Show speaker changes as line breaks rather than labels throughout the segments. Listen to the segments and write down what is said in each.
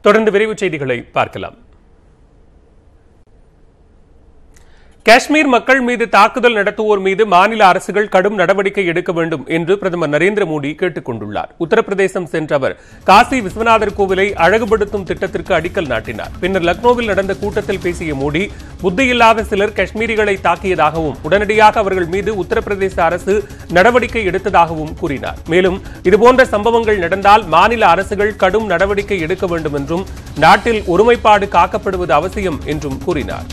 தொடர்ந்து விரைவுச் செய்திகளை பார்க்கலாம். காஷ்மீர் மக்கள் மீது தாக்குதல் நடத்துவோர் மீது மாநில அரசுகள் கடும் நடவடிக்கை எடுக்க வேண்டும் என்று பிரதமர் நரேந்திர மோடி கேட்டுக் கொண்டுள்ளார். உத்தரப்பிரதேசம் சென்ற அவர் காசி விஸ்வநாதர் கோவிலை அழகுபடுத்தும் திட்டத்திற்கு அடிக்கல் நாட்டினார். பின்னர் லக்னோவில் நடந்த கூட்டத்தில் பேசிய மோடி புத்தியில்லாத சிலர் காஷ்மீரிகளை தாக்கியதாகவும் உடனடியாக அவர்கள் மீது உத்தரப்பிரதேச அரசு நடவடிக்கை எடுத்ததாகவும் கூறினார். மேலும் இதுபோன்ற சம்பவங்கள் நடந்தால் மாநில அரசுகள் கடும் நடவடிக்கை எடுக்க வேண்டும் என்றும் நாட்டில் ஒருமைப்பாடு காக்கப்படுவது அவசியம் என்றும் கூறினார்.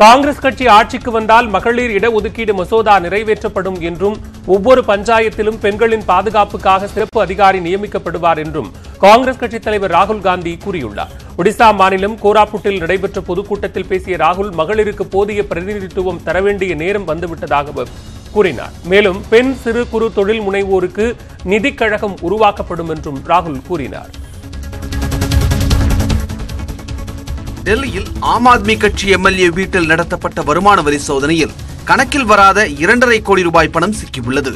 காங்கிரஸ் கட்சி ஆட்சிக்கு வந்தால் மகளிர் இடஒதுக்கீடு மசோதா நிறைவேற்றப்படும் என்றும் ஒவ்வொரு பஞ்சாயத்திலும் பெண்களின் பாதுகாப்புக்காக சிறப்பு அதிகாரி நியமிக்கப்படுவார் என்றும் காங்கிரஸ் கட்சித் தலைவர் ராகுல் காந்தி கூறியுள்ளார். ஒடிசா மாநிலம் கோராப்புட்டில் நடைபெற்ற பொதுக்கூட்டத்தில் பேசிய ராகுல் மகளிருக்கு போதிய பிரதிநிதித்துவம் தர வேண்டிய நேரம் வந்துவிட்டதாகவும் கூறினார். மேலும் பெண் சிறு குறு தொழில் முனைவோருக்கு நிதிக்கழகம் உருவாக்கப்படும் என்றும் ராகுல் கூறினார்.
டெல்லியில் ஆம் ஆத்மி கட்சி எம்எல்ஏ வீட்டில் நடத்தப்பட்ட வருமான வரி சோதனையில் கணக்கில் வராத இரண்டரை கோடி ரூபாய் பணம் சிக்கியுள்ளது.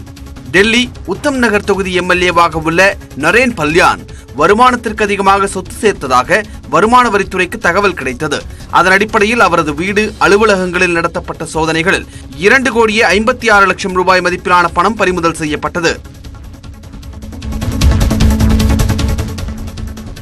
டெல்லி உத்தம் நகர் தொகுதி எம்எல்ஏவாக உள்ள நரேன் பல்யான் வருமானத்திற்கு அதிகமாக சொத்து சேர்த்ததாக வருமான வரித்துறைக்கு தகவல் கிடைத்தது. அதன் அடிப்படையில் அவரது வீடு அலுவலகங்களில் நடத்தப்பட்ட சோதனைகளில் இரண்டு கோடியே ஐம்பத்தி ஆறு லட்சம் ரூபாய் மதிப்பிலான பணம் பறிமுதல் செய்யப்பட்டது.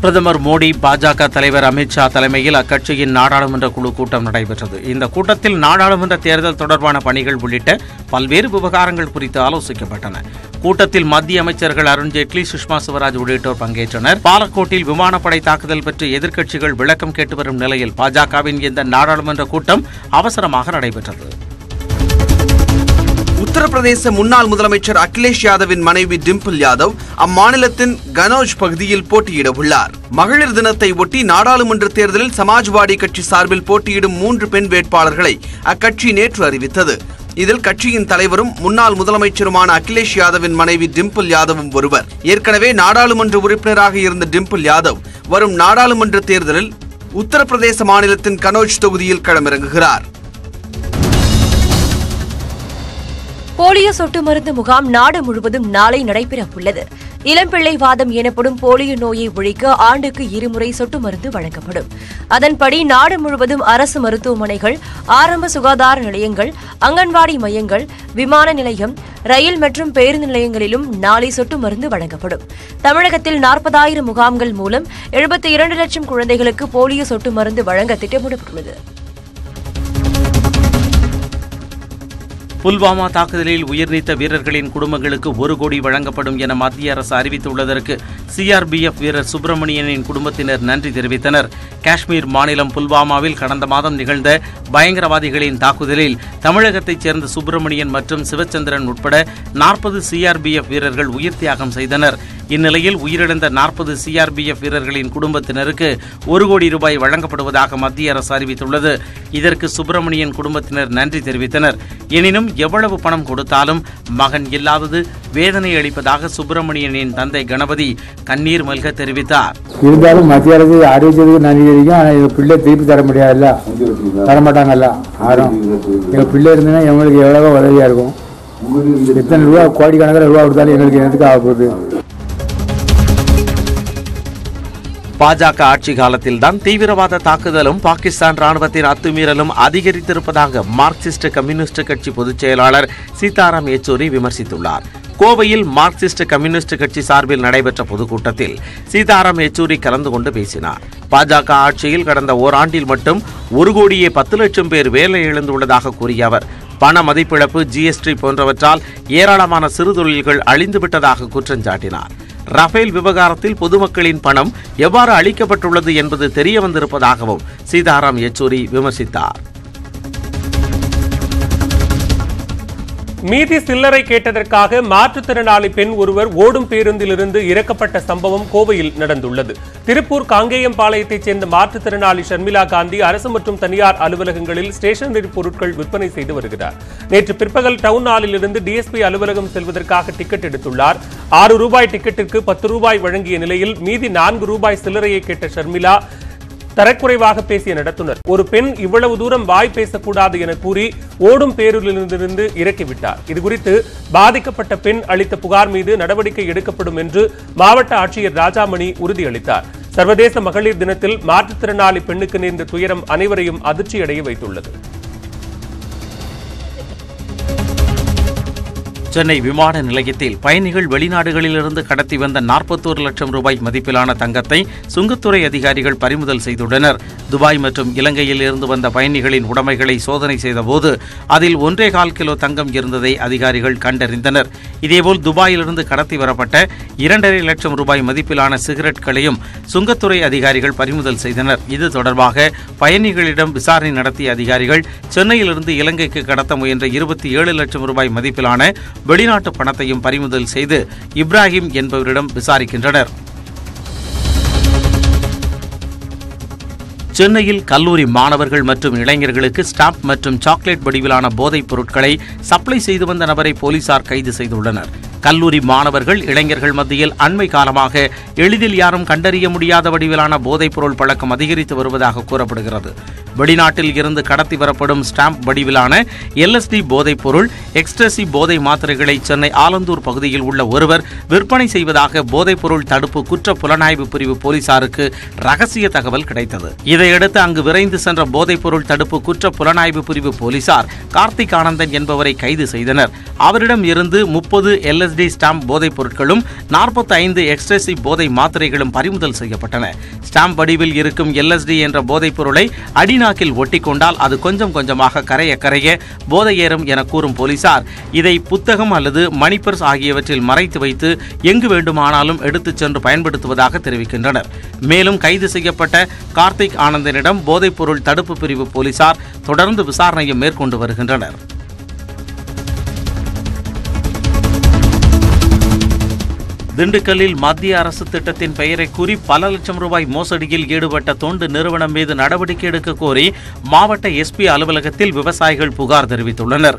பிரதமர் மோடி பாஜக தலைவர் அமித்ஷா தலைமையில் அக்கட்சியின் நாடாளுமன்ற குழு கூட்டம் நடைபெற்றது. இந்த கூட்டத்தில் நாடாளுமன்ற தேர்தல் தொடர்பான பணிகள் உள்ளிட்ட பல்வேறு விவகாரங்கள் குறித்து ஆலோசிக்கப்பட்டன. கூட்டத்தில் மத்திய அமைச்சர்கள் அருண்ஜேட்லி சுஷ்மா சுவராஜ் உள்ளிட்டோர் பங்கேற்றனர். பாலக்கோட்டில் விமானப்படை தாக்குதல் பற்றி எதிர்க்கட்சிகள் விளக்கம் கேட்டு வரும் நிலையில் பாஜகவின் இந்த நாடாளுமன்ற கூட்டம் அவசரமாக நடைபெற்றது.
உத்தரப்பிரதேச முன்னாள் முதலமைச்சர் அகிலேஷ் யாதவின் மனைவி டிம்பிள் யாதவ் அம்மாநிலத்தின் கனோஜ் பகுதியில் போட்டியிட உள்ளார். மகளிர் தினத்தை ஒட்டி நாடாளுமன்ற தேர்தலில் சமாஜ்வாடி கட்சி சார்பில் போட்டியிடும் மூன்று பெண் வேட்பாளர்களை அக்கட்சி நேற்று அறிவித்தது. இதில் கட்சியின் தலைவரும் முன்னாள் முதலமைச்சருமான அகிலேஷ் யாதவின் மனைவி டிம்பிள் யாதவும் ஒருவர். ஏற்கனவே நாடாளுமன்ற உறுப்பினராக இருந்த டிம்பிள் யாதவ் வரும் நாடாளுமன்ற தேர்தலில் உத்தரப்பிரதேச மாநிலத்தின் கனோஜ் தொகுதியில் களமிறங்குகிறார்.
போலியோ சொட்டு மருந்து முகாம் நாடு முழுவதும் நாளை நடைபெற உள்ளது இளம்பிள்ளை வாதம் எனப்படும் போலியோ நோயை ஒழிக்க ஆண்டுக்கு இருமுறை சொட்டு மருந்து வழங்கப்படும். அதன்படி நாடு முழுவதும் அரசு மருத்துவமனைகள் ஆரம்ப சுகாதார நிலையங்கள் அங்கன்வாடி மையங்கள் விமான நிலையம் ரயில் மற்றும் பேருந்து நிலையங்களிலும் நாளை சொட்டு மருந்து வழங்கப்படும். தமிழகத்தில் நாற்பதாயிரம் முகாம்கள் மூலம் எழுபத்தி இரண்டு லட்சம் குழந்தைகளுக்கு போலியோ சொட்டு மருந்து வழங்க திட்டமிடப்பட்டுள்ளது.
புல்வாமா தாக்குதலில் உயிர்நீத்த வீரர்களின் குடும்பங்களுக்கு ஒரு கோடி வழங்கப்படும் என மத்திய அரசு அறிவித்துள்ளதற்கு சிஆர்பிஎஃப் வீரர் சுப்பிரமணியனின் குடும்பத்தினர் நன்றி தெரிவித்தனர். காஷ்மீர் மாநிலம் புல்வாமாவில் கடந்த மாதம் நிகழ்ந்த பயங்கரவாதிகளின் தாக்குதலில் தமிழகத்தைச் சேர்ந்த சுப்பிரமணியன் மற்றும் சிவச்சந்திரன் உட்பட நாற்பது சிஆர்பிஎஃப் வீரர்கள் உயிர் தியாகம் செய்தனர். இந்நிலையில் உயிரிழந்த நாற்பது சிஆர்பிஎஃப் வீரர்களின் குடும்பத்தினருக்கு ஒரு கோடி ரூபாய் வழங்கப்படுவதாக மத்திய அரசு அறிவித்துள்ளது. இதற்கு சுப்பிரமணியன் குடும்பத்தினர் நன்றி தெரிவித்தனர். எனினும் எவ்வளவு பணம் கொடுத்தாலும் மகன் இல்லாதது வேதனை அளிப்பதாக சுப்பிரமணியனின் தந்தை கணபதி கண்ணீர் மல்க தெரிவித்தார்.
இருந்தாலும் மத்திய அரசு அறிவிச்சதுக்கு நன்றி தெரிவிக்கும். ஆனால் எங்கள் பிள்ளை திருப்பி தர முடியாதுல்ல? தர மாட்டாங்கல்ல யாரும்? எங்கள் பிள்ளை இருந்ததுன்னா எங்களுக்கு எவ்வளவோ உதவியாக இருக்கும். எத்தனை ரூபா? கோடிக்கணக்கில் ரூபா கொடுத்தாலும் எங்களுக்கு எதுக்கு ஆக போகுது
பாஜக ஆட்சி காலத்தில்தான் தீவிரவாத தாக்குதலும் பாகிஸ்தான் ராணுவத்தின் அத்துமீறலும் அதிகரித்திருப்பதாக மார்க்சிஸ்ட் கம்யூனிஸ்ட் கட்சி பொதுச் செயலாளர் சீதாராம் யெச்சூரி விமர்சித்துள்ளார். கோவையில் மார்க்சிஸ்ட் கம்யூனிஸ்ட் கட்சி சார்பில் நடைபெற்ற பொதுக்கூட்டத்தில் சீதாராம் யெச்சூரி கலந்து கொண்டு பேசினார். பாஜக ஆட்சியில் கடந்த ஓராண்டில் மட்டும் ஒரு கோடியே பத்து லட்சம் பேர் வேலை இழந்துள்ளதாக கூறிய அவர். பண மதிப்பிழப்பு ஜிஎஸ்டி போன்றவற்றால் ஏராளமான சிறு தொழில்கள் அழிந்துவிட்டதாக குற்றம் சாட்டினார். ரஃபேல் விவகாரத்தில் பொதுமக்களின் பணம் எவ்வாறு அளிக்கப்பட்டுள்ளது என்பது தெரிய வந்திருப்பதாகவும் சீதாராம் யெச்சூரி விமர்சித்தார்.
மீதி சில்லறை கேட்டதற்காக மாற்றுத்திறனாளி பெண் ஒருவர் ஓடும் பேருந்திலிருந்து இறக்கப்பட்ட சம்பவம் கோவையில் நடந்துள்ளது. திருப்பூர் காங்கேயம்பாளையத்தைச் சேர்ந்த மாற்றுத்திறனாளி ஷர்மிளா காந்தி அரசு மற்றும் தனியார் அலுவலகங்களில் ஸ்டேஷனரி பொருட்கள் விற்பனை செய்து வருகிறார். நேற்று பிற்பகல் டவுன் ஹாலிலிருந்து டிஎஸ்பி அலுவலகம் செல்வதற்காக டிக்கெட் எடுத்துள்ளார். ஆறு ரூபாய் டிக்கெட்டிற்கு பத்து ரூபாய் வழங்கிய நிலையில் மீதி நான்கு ரூபாய் சில்லறையை கேட்ட ஷர்மிளா தரக்குறைவாக பேசிய நடத்துனர். ஒரு பெண் இவ்வளவு தூரம் வாய் பேசக்கூடாது என கூறி ஓடும் பேருந்திலிருந்து இறக்கிவிட்டார். இதுகுறித்து பாதிக்கப்பட்ட பெண் அளித்த புகார் மீது நடவடிக்கை எடுக்கப்படும் என்று மாவட்ட ஆட்சியர் ராஜாமணி உறுதியளித்தார். சர்வதேச மகளிர் தினத்தில் மாற்றுத்திறனாளி பெண்ணுக்கு நேர்ந்த துயரம் அனைவரையும் அதிர்ச்சியடைய வைத்துள்ளது.
சென்னை விமான நிலையத்தில் பயணிகள் வெளிநாடுகளிலிருந்து கடத்தி வந்த நாற்பத்தோரு லட்சம் ரூபாய் மதிப்பிலான தங்கத்தை சுங்கத்துறை அதிகாரிகள் பறிமுதல் செய்துள்ளனர். துபாய் மற்றும் இலங்கையில் இருந்து வந்த பயணிகளின் உடைமைகளை சோதனை செய்தபோது அதில் ஒன்றே கால் கிலோ தங்கம் இருந்ததை அதிகாரிகள் கண்டறிந்தனர். இதேபோல் துபாயிலிருந்து கடத்தி வரப்பட்ட இரண்டரை லட்சம் ரூபாய் மதிப்பிலான சிகரெட்களையும் சுங்கத்துறை அதிகாரிகள் பறிமுதல் செய்தனர். இது தொடர்பாக பயணிகளிடம் விசாரணை நடத்திய அதிகாரிகள் சென்னையிலிருந்து இலங்கைக்கு கடத்த முயன்ற இருபத்தி ஏழு லட்சம் ரூபாய் மதிப்பிலான வெளிநாட்டு பணத்தையும் பறிமுதல் செய்து இப்ராஹிம் என்பவரிடம் விசாரிக்கின்றனர். சென்னையில் கல்லூரி மாணவர்கள் மற்றும் இளைஞர்களுக்கு ஸ்டாம்ப் மற்றும் சாக்லேட் வடிவிலான போதைப் பொருட்களை சப்ளை செய்து வந்த நபரை போலீசார் கைது செய்துள்ளனர். கல்லூரி மாணவர்கள் இளைஞர்கள் மத்தியில் அண்மை காலமாக எளிதில் யாரும் கண்டறிய முடியாத வடிவிலான போதைப் பொருள் பழக்கம் அதிகரித்து வருவதாக கூறப்படுகிறது. வெளிநாட்டில் இருந்து கடத்தி வரப்படும் ஸ்டாம்ப் வடிவிலான எல்எஸ்டி போதைப் பொருள் எக்ஸ்ட்ரசி போதை மாத்திரைகளை சென்னை ஆலந்தூர் பகுதியில் உள்ள ஒருவர் விற்பனை செய்வதாக போதைப் பொருள் தடுப்பு குற்ற புலனாய்வு பிரிவு போலீசாருக்கு ரகசிய தகவல் கிடைத்தது. இதையடுத்து அங்கு விரைந்து சென்ற போதைப் பொருள் தடுப்பு குற்ற புலனாய்வு பிரிவு போலீசார் கார்த்திக் ஆனந்தன் என்பவரை கைது செய்தனர். அவரிடம் இருந்து முப்பது எஸ்டி ஸ்டாம்ப் போதைப் பொருட்களும் நாற்பத்தி ஐந்து எக்ஸ்ட்ரசி போதை மாத்திரைகளும் பறிமுதல் செய்யப்பட்டன. ஸ்டாம்ப் வடிவில் இருக்கும் எல்எஸ்டி என்ற போதைப் பொருளை அடிநாக்கில் ஒட்டிக்கொண்டால் அது கொஞ்சம் கொஞ்சமாக கரைய கரைய போதை ஏறும் என கூறும் போலீசார். இதை புத்தகம் அல்லது மணிப்பர்ஸ் ஆகியவற்றில் மறைத்து வைத்து எங்கு வேண்டுமானாலும் எடுத்துச் சென்று பயன்படுத்துவதாக தெரிவிக்கின்றனர். மேலும் கைது செய்யப்பட்ட கார்த்திக் ஆனந்தனிடம் போதைப் பொருள் தடுப்பு பிரிவு போலீசார் தொடர்ந்து விசாரணையை மேற்கொண்டு வருகின்றனர். திண்டுக்கல்லில் மத்திய அரசு திட்டத்தின் பெயரை கூறி பல லட்சம் ரூபாய் மோசடியில் ஈடுபட்ட தொண்டு நிறுவனம் மீது நடவடிக்கை எடுக்க கோரி மாவட்ட எஸ்பி அலுவலகத்தில் விவசாயிகள் புகார் தெரிவித்துள்ளனர்.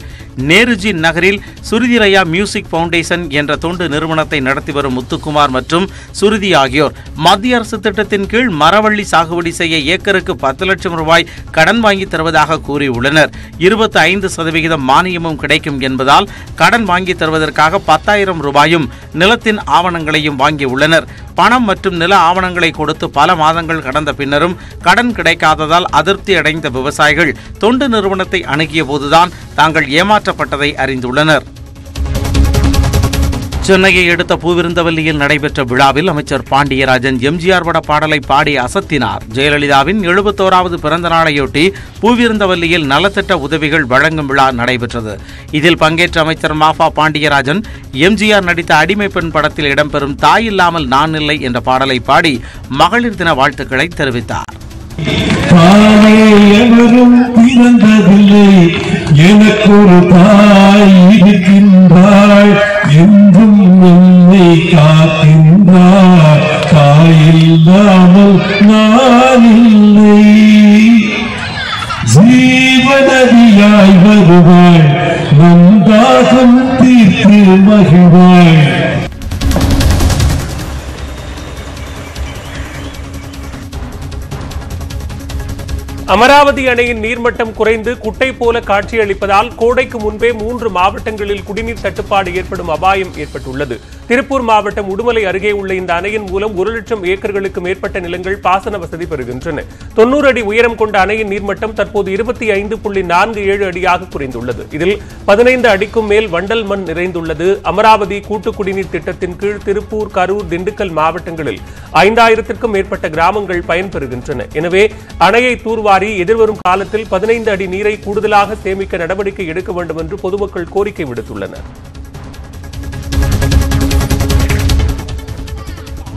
நேருஜி நகரில் சுருதிரையா மியூசிக் பவுண்டேஷன் என்ற தொண்டு நிறுவனத்தை நடத்தி வரும் முத்துக்குமார் மற்றும் சுருதி ஆகியோர் மத்திய அரசு திட்டத்தின் கீழ் மரவள்ளி சாகுபடி செய்ய ஏக்கருக்கு பத்து லட்சம் ரூபாய் கடன் வாங்கி தருவதாக கூறியுள்ளனர். இருபத்தி ஐந்து சதவிகிதம் மானியமும் கிடைக்கும் என்பதால் கடன் வாங்கி தருவதற்காக பத்தாயிரம் ரூபாயும் நிலத்தின் ஆவண ஆவணங்களையும் வாங்கியுள்ளனர் பணம் மற்றும் நில ஆவணங்களை கொடுத்து பல மாதங்கள் கடந்த பின்னரும் கடன் கிடைக்காததால் அதிருப்தி அடைந்த விவசாயிகள் தொண்டு நிறுவனத்தை அணுகிய போதுதான் தாங்கள் ஏமாற்றப்பட்டதை அறிந்துள்ளனர். சென்னையை அடுத்த பூவிருந்தவல்லியில் நடைபெற்ற விழாவில் அமைச்சர் பாண்டியராஜன் எம்ஜிஆர் பட பாடலை பாடி அசத்தினார். ஜெயலலிதாவின் எழுபத்தோராவது பிறந்த நாளையொட்டி பூவிருந்தவல்லியில் நலத்திட்ட உதவிகள் வழங்கும் விழா நடைபெற்றது. இதில் பங்கேற்ற அமைச்சர் மாஃபா பாண்டியராஜன் எம்ஜிஆர் நடித்த அடிமை பெண் படத்தில் இடம்பெறும் தாயில்லாமல் நான் இல்லை என்ற பாடலை பாடி மகளிர் தின வாழ்த்துக்களை தெரிவித்தார்.
எனக்கு ஒரு தாய்
அமராவதி அணையின் நீர்மட்டம் குறைந்து குட்டை போல காட்சியளிப்பதால் கோடைக்கு முன்பே மூன்று மாவட்டங்களில் குடிநீர் தட்டுப்பாடு ஏற்படும் அபாயம் ஏற்பட்டுள்ளது. திருப்பூர் மாவட்டம் உடுமலை அருகே உள்ள இந்த அணையின் மூலம் ஒரு லட்சம் ஏக்கர்களுக்கு மேற்பட்ட நிலங்கள் பாசன வசதி பெறுகின்றன. தொன்னூறு அடி உயரம் கொண்ட அணையின் நீர்மட்டம் தற்போது இருபத்தி ஐந்து புள்ளி நான்கு ஏழு அடியாக குறைந்துள்ளது. இதில் பதினைந்து அடிக்கும் மேல் வண்டல் மண் நிறைந்துள்ளது. அமராவதி கூட்டு குடிநீர் திட்டத்தின் கீழ் திருப்பூர் கரூர் திண்டுக்கல் மாவட்டங்களில் ஐந்தாயிரத்திற்கும் மேற்பட்ட கிராமங்கள் பயன்பெறுகின்றன. எனவே அணையை தூர்வாரி எதிர்வரும் காலத்தில் பதினைந்து அடி நீரை கூடுதலாக சேமிக்க நடவடிக்கை எடுக்க வேண்டும் என்று பொதுமக்கள் கோரிக்கை விடுத்துள்ளனர்.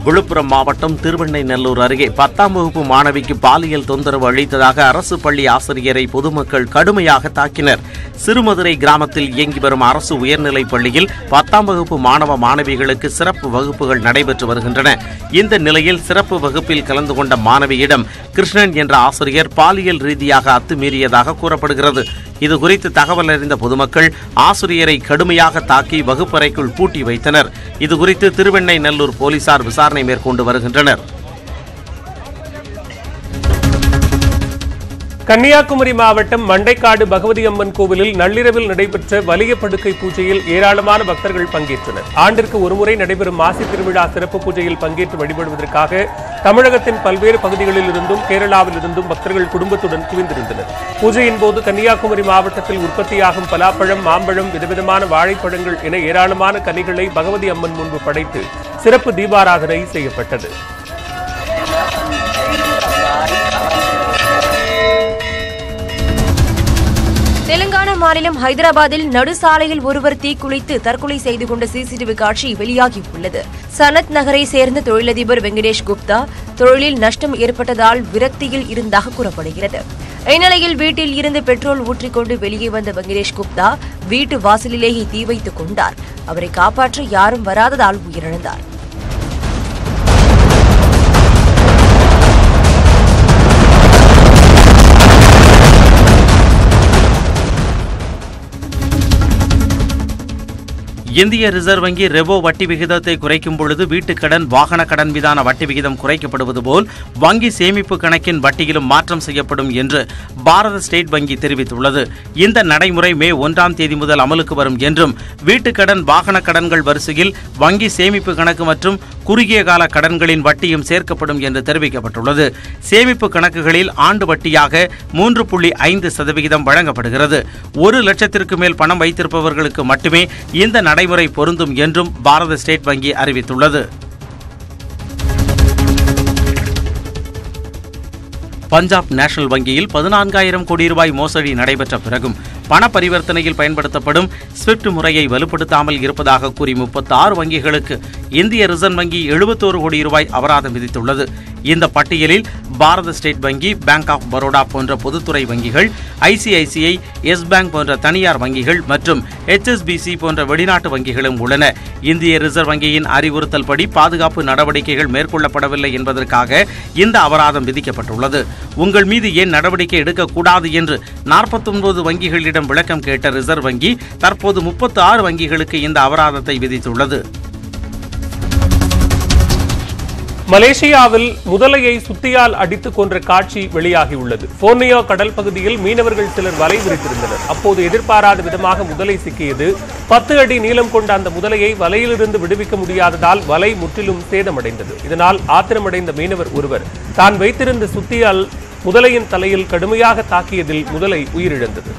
விழுப்புரம் மாவட்டம் திருவெண்ணைநல்லூர் அருகே பத்தாம் வகுப்பு மாணவிக்கு பாலியல் தொந்தரவு அளித்ததாக அரசு பள்ளி ஆசிரியரை பொதுமக்கள் கடுமையாக தாக்கினர். சிறுமதுரை கிராமத்தில் இயங்கி வரும் அரசு உயர்நிலைப் பள்ளியில் பத்தாம் வகுப்பு மாணவ மாணவிகளுக்கு சிறப்பு வகுப்புகள் நடைபெற்று வருகின்றன. இந்த நிலையில் சிறப்பு வகுப்பில் கலந்து கொண்ட மாணவியிடம் கிருஷ்ணன் என்ற ஆசிரியர் பாலியல் ரீதியாக அத்துமீறியதாக கூறப்படுகிறது. இது குறித்து தகவல் அறிந்த பொதுமக்கள் ஆசிரியரை கடுமையாக தாக்கி வகுப்பறைக்குள் பூட்டி வைத்தனர். இது குறித்து திருவெண்ணை நல்லூர் போலீசார் விசாரணை மேற்கொண்டு வருகின்றனர்.
கன்னியாகுமரி மாவட்டம் மண்டைக்காடு பகவதி அம்மன் கோவிலில் நள்ளிரவில் நடைபெற்ற வலிய படுக்கை பூஜையில் ஏராளமான பக்தர்கள் பங்கேற்றனர். ஆண்டிற்கு ஒருமுறை நடைபெறும் மாசி திருவிழா சிறப்பு பூஜையில் பங்கேற்று வழிபடுவதற்காக தமிழகத்தின் பல்வேறு பகுதிகளில் இருந்தும் கேரளாவில் இருந்தும் பக்தர்கள் குடும்பத்துடன் குவிந்திருந்தனர். பூஜையின் போது கன்னியாகுமரி மாவட்டத்தில் உற்பத்தியாகும் பலாப்பழம் மாம்பழம் விதவிதமான வாழைப்பழங்கள் என ஏராளமான கனிகளை பகவதி அம்மன் முன்பு படைத்து சிறப்பு தீபாராதனை செய்யப்பட்டது.
தெலுங்கானா மாநிலம் ஹைதராபாத்தில் நடுசாலையில் ஒருவர் தீக்குளித்து தற்கொலை செய்து கொண்ட சிசிடிவி காட்சி வெளியாகியுள்ளது. சனத் நகரை சேர்ந்த தொழிலதிபர் வெங்கடேஷ் குப்தா தொழிலில் நஷ்டம் ஏற்பட்டதால் விரக்தியில் இருந்தாக கூறப்படுகிறது. இந்நிலையில் வீட்டில் இருந்து பெட்ரோல் ஊற்றிக்கொண்டு வெளியே வந்த வெங்கடேஷ் குப்தா வீட்டு வாசலிலேயே தீ வைத்துக் கொண்டார். அவரை காப்பாற்ற யாரும் வராததால் உயிரிழந்தார்.
இந்திய ரிசர்வ் வங்கி ரெவோ வட்டி விகிதத்தை குறைக்கும் பொழுது வீட்டுக் கடன் வாகன கடன் மீதான வட்டி விகிதம் குறைக்கப்படுவது போல் வங்கி சேமிப்பு கணக்கின் வட்டியிலும் மாற்றம் செய்யப்படும் என்று பாரத ஸ்டேட் வங்கி தெரிவித்துள்ளது. இந்த நடைமுறை மே ஒன்றாம் தேதி முதல் அமலுக்கு வரும் என்றும் வீட்டுக் கடன் வாகன கடன்கள் வரிசையில் வங்கி சேமிப்பு கணக்கு மற்றும் குறுகிய கால கடன்களின் வட்டியும் சேர்க்கப்படும் என்று தெரிவிக்கப்பட்டுள்ளது. சேமிப்பு கணக்குகளில் ஆண்டு வட்டியாக மூன்று புள்ளி ஐந்து சதவிகிதம் வழங்கப்படுகிறது. ஒரு லட்சத்திற்கு மேல் பணம் வைத்திருப்பவர்களுக்கு மட்டுமே இந்த நடை நடைமுறை பொருந்தும் என்றும் பாரத ஸ்டேட் வங்கி அறிவித்துள்ளது. பஞ்சாப் நேஷனல் வங்கியில் பதினான்காயிரம் கோடி ரூபாய் மோசடி நடைபெற்ற பிறகும் பண பரிவர்த்தனையில் பயன்படுத்தப்படும் ஸ்விஃப்ட் முறையை வலுப்படுத்தாமல் இருப்பதாக கூறி முப்பத்தி ஆறு வங்கிகளுக்கு இந்திய ரிசர்வ் வங்கி எழுபத்தோரு கோடி ரூபாய் அபராதம் விதித்துள்ளது. இந்த பட்டியலில் பாரத ஸ்டேட் வங்கி பேங்க் ஆஃப் பரோடா போன்ற பொதுத்துறை வங்கிகள் ஐசிஐசிஐ எஸ் பேங்க் போன்ற தனியார் வங்கிகள் மற்றும் ஹெச்எஸ்பிசி போன்ற வெளிநாட்டு வங்கிகளும் உள்ளன. இந்திய ரிசர்வ் வங்கியின் அறிவுறுத்தல் படி பாதுகாப்பு நடவடிக்கைகள் மேற்கொள்ளப்படவில்லை என்பதற்காக இந்த அபராதம் விதிக்கப்பட்டுள்ளது. உங்கள் மீது ஏன் நடவடிக்கை எடுக்கக்கூடாது என்று 49 வங்கிகளிடம் விளக்கம் கேட்ட ரிசர்வ் வங்கி தற்போது முப்பத்து ஆறு வங்கிகளுக்கு இந்த அபராதத்தை விதித்துள்ளது.
மலேசியாவில் முதலையை சுத்தியால் அடித்துக் கொன்ற காட்சி வெளியாகியுள்ளது. போர்னியோ கடல் பகுதியில் மீனவர்கள் சிலர் வலை விரித்திருந்தனர். அப்போது எதிர்பாராத விதமாக முதலை சிக்கியது. பத்து அடி நீளம் கொண்ட அந்த முதலையை வலையிலிருந்து விடுவிக்க முடியாததால் வலை முற்றிலும் சேதமடைந்தது. இதனால் ஆத்திரமடைந்த மீனவர் ஒருவர் தான் வைத்திருந்த சுத்தியால் முதலையின் தலையில் கடுமையாக தாக்கியதில் முதலை உயிரிழந்தது.